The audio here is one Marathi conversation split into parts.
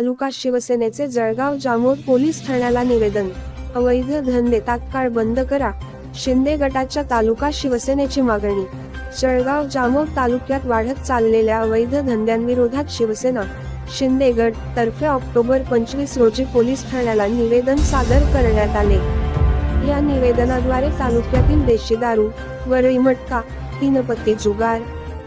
तालुका शिवसेनेचे जळगाव जामोद पोलीस ठाण्याला निवेदन. अवैध धंदे तात्काळ बंद करा. शिंदे गटाच्या तालुका शिवसेनेची मागणी. जळगाव जामोद तालुक्यात वाढत चाललेल्या अवैध धंद्यांविरोधात शिवसेना शिंदे गट तर्फे ऑक्टोबर पंचवीस रोजी पोलीस ठाण्याला निवेदन सादर करण्यात आले. या निवेदनाद्वारे तालुक्यातील देशी दारू वरळी मटका तीनपत्ती जुगार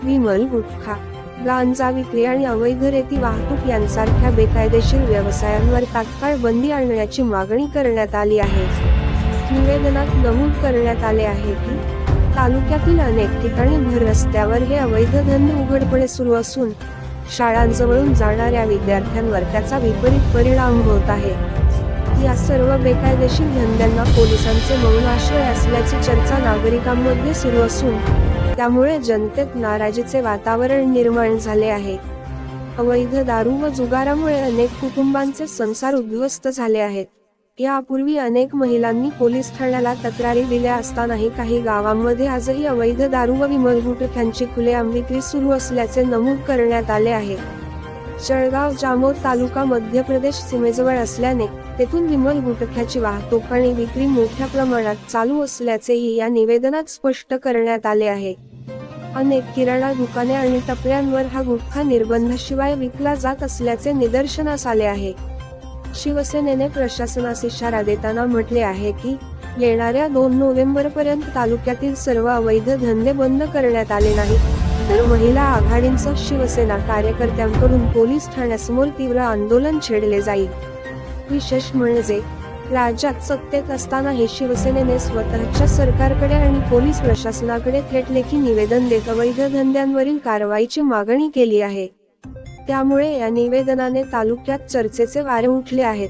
विमल गुटखा गांजा विक्री आणि अवैध रेती वाहतूक यांसारख्या बेकायदेशीर व्यवसायांवर तात्काळ बंदी आणण्याची मागणी करण्यात आली आहे. निवेदनात नमूद करण्यात आले आहे की तालुक्यातील अनेक ठिकाणी भर रस्त्यावर हे अवैध धंदे उघडपणे सुरू असून शाळांजवळून जाणाऱ्या विद्यार्थ्यांवर त्याचा विपरीत परिणाम होत आहे. या सर्व बेकायदेशीर धंद्यांना पोलिसांचे मौन आश्रय असल्याची चर्चा नागरिकांमध्ये सुरू असून त्यामुळे जनतेत नाराजीचे वातावरण निर्माण झाले आहे. अवैध दारू व जुगारामुळे अनेक कुटुंबांचे संसार उद्ध्वस्त झाले आहेत. यापूर्वी अनेक महिलांनी पोलीस ठाण्याला तक्रारी दिल्या असतानाही काही गावांमध्ये आजही अवैध दारू व विमलगुटख्यांची खुले खुलेआम विक्री सुरू असल्याचे नमूद करण्यात आले आहे. जळगाव जामोद तालुका मध्य प्रदेश सीमेजवळ असल्याने तेथून विमल गुटख्याची वाहतूक आणि विक्री मोठ्या प्रमाणात चालू असल्याचेही या निवेदनात स्पष्ट करण्यात आले आहे. अनेक किराणा दुकाने आणि टपऱ्यांवर हा गुटखा निर्बंधाशिवाय विकला जात असल्याचे निदर्शनास आले आहे. शिवसेनेने प्रशासनास इशारा देताना म्हटले आहे की येणाऱ्या दोन नोव्हेंबर पर्यंत तालुक्यातील सर्व अवैध धंदे बंद करण्यात आले नाहीत. तर महिला आघाडींसह शिवसेना कार्यकर्त्यांकडून पोलीस ठाण्यासमोर तीव्र आंदोलन छेडले जाईल. विशेष म्हणजे राज्यात सत्तेत असतानाही शिवसेनेने स्वतःच्या सरकारकडे आणि पोलीस प्रशासनाकडे थेट लेखी निवेदन देत अवैध धंद्यांवरील कारवाईची मागणी केली आहे. त्यामुळे या निवेदनाने तालुक्यात चर्चेचे वारे उठले आहेत.